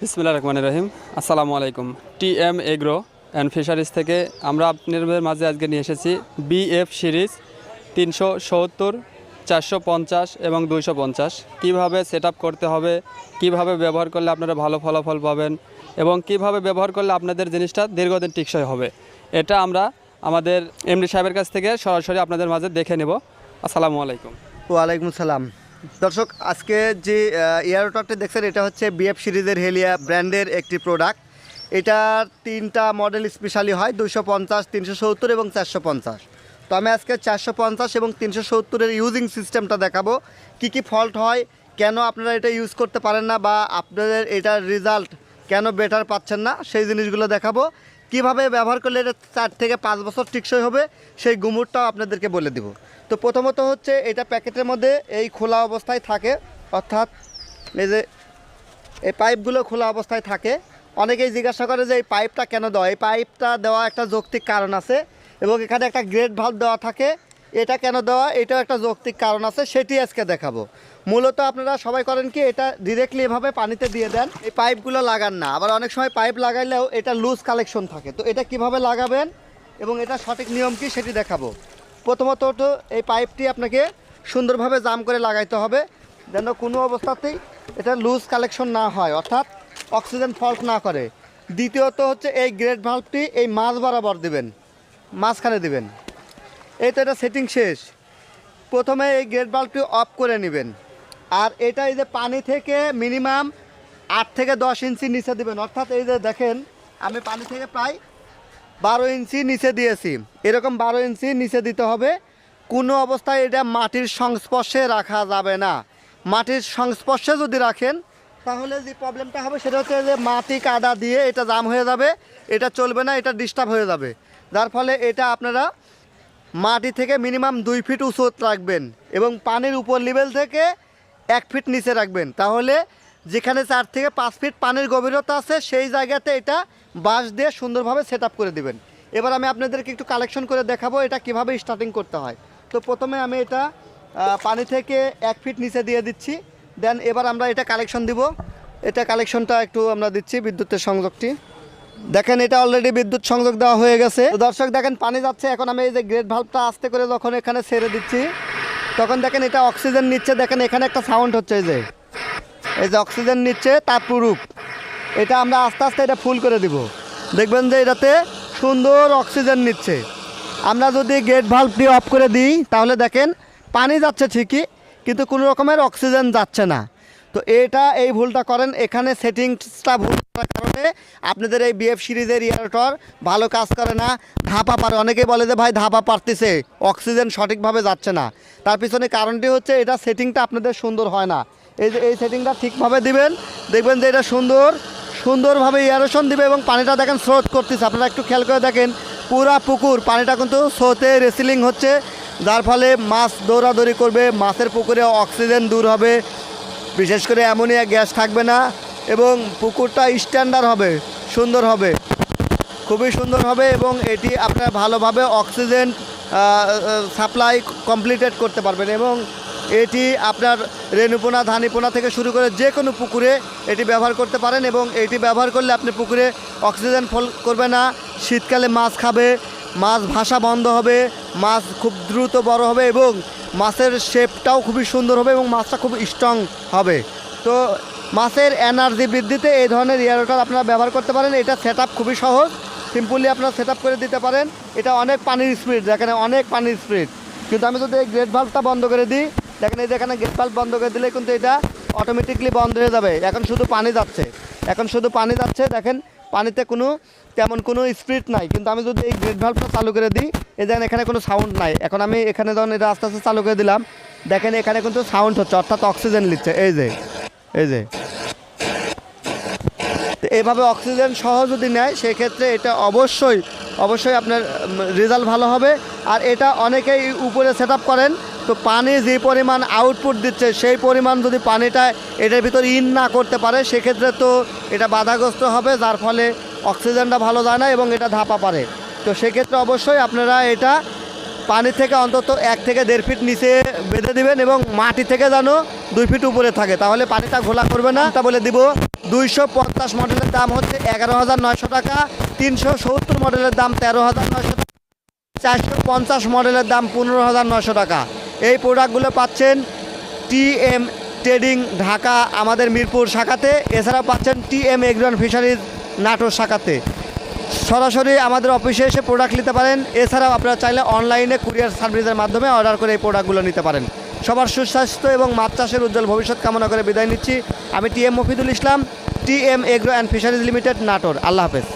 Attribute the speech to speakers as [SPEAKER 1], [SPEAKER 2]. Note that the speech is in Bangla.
[SPEAKER 1] বিসমিল্লা রহমান রহিম। আসসালামু আলাইকুম। T M agro and fisheries থেকে আমরা আপনাদের মাঝে আজকে নিয়ে এসেছি বিএফ সিরিজ তিনশো সত্তর, চারশো পঞ্চাশ এবং দুইশো পঞ্চাশ। কীভাবে সেট করতে হবে, কীভাবে ব্যবহার করলে আপনারা ভালো ফলাফল পাবেন এবং কীভাবে ব্যবহার করলে আপনাদের জিনিসটা দীর্ঘদিন টিকসই হবে, এটা আমরা আমাদের এমডি সাহেবের কাছ থেকে সরাসরি আপনাদের মাঝে দেখে নেব। আসসালামু আলাইকুম।
[SPEAKER 2] ওয়ালাইকুম সালাম। দর্শক, আজকে যে এয়ারোটরটি দেখছেন, এটা হচ্ছে বিএফ সিরিজের হেলিয়া ব্র্যান্ডের একটি প্রোডাক্ট এটার তিনটা মডেল স্পেশালি হয় দুশো পঞ্চাশ, তিনশো সত্তর এবং চারশো পঞ্চাশ। তো আমি আজকে চারশো পঞ্চাশ এবং তিনশো সত্তরের ইউজিং সিস্টেমটা দেখাবো। কি কি ফল্ট হয়, কেন আপনারা এটা ইউজ করতে পারেন না বা আপনাদের এটার রেজাল্ট কেন বেটার পাচ্ছেন না, সেই জিনিসগুলো দেখাবো। কীভাবে ব্যবহার করলে চার থেকে পাঁচ বছর টিকসই হবে, সেই গুমুরটাও আপনাদেরকে বলে দিব। তো প্রথমত হচ্ছে এটা প্যাকেটের মধ্যে এই খোলা অবস্থায় থাকে, অর্থাৎ এই যে এই পাইপগুলো খোলা অবস্থায় থাকে। অনেকেই জিজ্ঞাসা করে যে এই পাইপটা কেন দেওয়া? এই পাইপটা দেওয়া একটা যৌক্তিক কারণ আছে এবং এখানে একটা গ্রেড ভাল্ব দেওয়া থাকে। এটা কেন দেওয়া? এটাও একটা যৌক্তিক কারণ আছে, সেটি আজকে দেখাবো। মূলত আপনারা সবাই করেন কি, এটা ডিরেক্টলি এভাবে পানিতে দিয়ে দেন। এই পাইপগুলো লাগান না। আবার অনেক সময় পাইপ লাগাইলেও এটা লুজ কালেকশন থাকে। তো এটা কীভাবে লাগাবেন এবং এটা সঠিক নিয়ম কি, সেটি দেখাবো। প্রথমত তো এই পাইপটি আপনাকে সুন্দরভাবে জাম করে লাগাইতে হবে, যেন কোনো অবস্থাতেই এটা লুজ কালেকশন না হয়, অর্থাৎ অক্সিজেন ফল্ট না করে। দ্বিতীয়ত হচ্ছে এই গ্রেড ভাল্বটি এই মাছ বরাবর দেবেন, মাঝখানে দিবেন। এই তো এটা সেটিং শেষ। প্রথমে এই গেট বাল্বটি অফ করে নেবেন। আর এটা এই যে পানি থেকে মিনিমাম আট থেকে দশ ইঞ্চি নিচে দিবেন। অর্থাৎ এই যে দেখেন, আমি পানি থেকে প্রায় বারো ইঞ্চি নিচে দিয়েছি। এরকম বারো ইঞ্চি নিচে দিতে হবে। কোনো অবস্থায় এটা মাটির সংস্পর্শে রাখা যাবে না। মাটির সংস্পর্শে যদি রাখেন, তাহলে যে প্রবলেমটা হবে সেটা হচ্ছে যে মাটি কাদা দিয়ে এটা জাম হয়ে যাবে। এটা চলবে না, এটা ডিস্টার্ব হয়ে যাবে। যার ফলে এটা আপনারা মাটি থেকে মিনিমাম দুই ফিট উঁচু রাখবেন এবং পানির উপর লেভেল থেকে এক ফিট নিচে রাখবেন। তাহলে যেখানে চার থেকে পাঁচ ফিট পানির গভীরতা আছে, সেই জায়গাতে এটা বাঁশ দিয়ে সুন্দরভাবে সেট করে দিবেন। এবার আমি আপনাদেরকে একটু কালেকশন করে দেখাবো এটা কীভাবে স্টার্টিং করতে হয়। তো প্রথমে আমি এটা পানি থেকে এক ফিট নিচে দিয়ে দিচ্ছি। দেন এবার আমরা এটা কালেকশন দিব। এটা কালেকশনটা একটু আমরা দিচ্ছি বিদ্যুতের সংযোগটি। দেখেন, এটা অলরেডি বিদ্যুৎ সংযোগ দেওয়া হয়ে গেছে। দর্শক, দেখেন, পানি যাচ্ছে। এখন আমি এই যে গ্রেট ভাল্বটা আস্তে করে যখন এখানে ছেড়ে দিচ্ছি, তখন দেখেন, এটা অক্সিজেন নিচ্ছে। দেখেন, এখানে একটা সাউন্ড হচ্ছে এই যে। এই যে অক্সিজেন নিচ্ছে, তার প্রুফ এটা আমরা আস্তে আস্তে এটা ফুল করে দিব। দেখবেন যে এটাতে সুন্দর অক্সিজেন নিচ্ছে। আমরা যদি গেট ভাল্বটি অফ করে দিই, তাহলে দেখেন, পানি যাচ্ছে ঠিকই, কিন্তু কোনো রকমের অক্সিজেন যাচ্ছে না। তো এটা এই ভুলটা করেন। এখানে সেটিংসটা ভুল করার কারণে আপনাদের এই বিএফ সিরিজের ইয়ারটর ভালো কাজ করে না। ধাপা পারে অনেকেই বলে যে, ভাই, ধাপা পারতেছে। অক্সিজেন সঠিকভাবে যাচ্ছে না। তার পিছনে কারণটি হচ্ছে, এটা সেটিংটা আপনাদের সুন্দর হয় না। এই যে, এই সেটিংটা ঠিকভাবে দিবেন। দেখবেন যে এটা সুন্দর, সুন্দরভাবে এয়ারেশন দিবে এবং পানিটা দেখেন স্রোত করতেছে। আপনারা একটু খেয়াল করে দেখেন, পুরা পুকুর, পানিটা কিন্তু স্রোতে রেসিলিং হচ্ছে। যার ফলে মাছ দৌড়াদৌড়ি করবে, মাছের পুকুরে অক্সিজেন দূর হবে। বিশেষ করে অ্যামোনিয়া গ্যাস থাকবে না এবং পুকুরটা স্ট্যান্ডার্ড হবে, সুন্দর হবে, খুবই সুন্দর হবে এবং এটি আপনারা ভালোভাবে অক্সিজেন সাপ্লাই কমপ্লিটেড করতে পারবেন এবং এটি আপনার রেণুপোনা, ধানিপোনা থেকে শুরু করে যে কোনো পুকুরে এটি ব্যবহার করতে পারেন এবং এটি ব্যবহার করলে আপনি পুকুরে অক্সিজেন ফল করবে না, শীতকালে মাছ খাবে, মাছ ভাসা বন্ধ হবে মাছ খুব দ্রুত বড় হবে এবং মাছের শেপটাও খুবই সুন্দর হবে এবং মাছটা খুব স্ট্রং হবে। তো মাছের এনার্জি বৃদ্ধিতে এই ধরনের এয়ারোটার আপনারা ব্যবহার করতে পারেন। এটা সেট আপ খুবই সহজ। সিম্পলি আপনারা সেট করে দিতে পারেন। এটা অনেক পানির স্পিড দেখেন অনেক পানির স্পিড কিন্তু আমি যদি এই গ্রেট ভাল্বটা বন্ধ করে দিই, দেখেন এই যে এখানে গেট ভাল্ব বন্ধ করে দিলে কিন্তু এটা অটোমেটিকলি বন্ধ হয়ে যাবে। এখন শুধু পানি যাচ্ছে। এখন শুধু পানি যাচ্ছে, দেখেন পানিতে কোনো তেমন কোনো স্পিড নাই। কিন্তু আমি যদি এই গ্রেট ভাল্বটা চালু করে দিই এই দেখেন এখানে কোনো সাউন্ড নাই। এখন আমি এখানে যখন এটা আস্তে আস্তে চালু করে দিলাম। দেখেন এখানে কিন্তু সাউন্ড হচ্ছে, অর্থাৎ অক্সিজেন নিচ্ছে। এই যে এই যে। তো এইভাবে অক্সিজেন সহ যদি নেয়, সেক্ষেত্রে এটা অবশ্যই অবশ্যই আপনার রেজাল্ট ভালো হবে। আর এটা অনেকেই উপরে সেট করেন। তো পানি যে পরিমাণ আউটপুট দিচ্ছে, সেই পরিমাণ যদি পানিটা এটার ভিতর ইন না করতে পারে, সেক্ষেত্রে তো এটা বাধাগ্রস্ত হবে, যার ফলে অক্সিজেনটা ভালো যায় না এবং এটা ধাপা পারে। তো সেক্ষেত্রে অবশ্যই আপনারা এটা পানি থেকে অন্তত এক থেকে দেড় ফিট নিচে বেঁধে দিবেন এবং মাটি থেকে যেন দুই ফিট উপরে থাকে। তাহলে পানিটা ঘোলা করবে না। তা বলে দিব, দুইশো পঞ্চাশ মডেলের দাম হচ্ছে এগারো হাজার নয়শো টাকা, তিনশো সত্তর মডেলের দাম তেরো হাজার নয়শো টাকা, চারশো পঞ্চাশ মডেলের দাম পনেরো হাজার নয়শো টাকা। এই প্রোডাক্টগুলো পাচ্ছেন টিএম ট্রেডিং ঢাকা, আমাদের মিরপুর শাখাতে। এছাড়া পাচ্ছেন T TM agro fisheries Natore শাখাতে। সরাসরি আমাদের অফিসে এসে প্রোডাক্ট নিতে পারেন। এছাড়াও আপনারা চাইলে অনলাইনে কুরিয়ার সার্ভিসের মাধ্যমে অর্ডার করে এই প্রোডাক্টগুলো নিতে পারেন। সবার সুস্বাস্থ্য এবং মাছ চাষের উজ্জ্বল ভবিষ্যৎ কামনা করে বিদায় নিচ্ছি। আমি TM Mofidul Islam TM agro and fisheries limited Natore. আল্লাহ হাফেজ।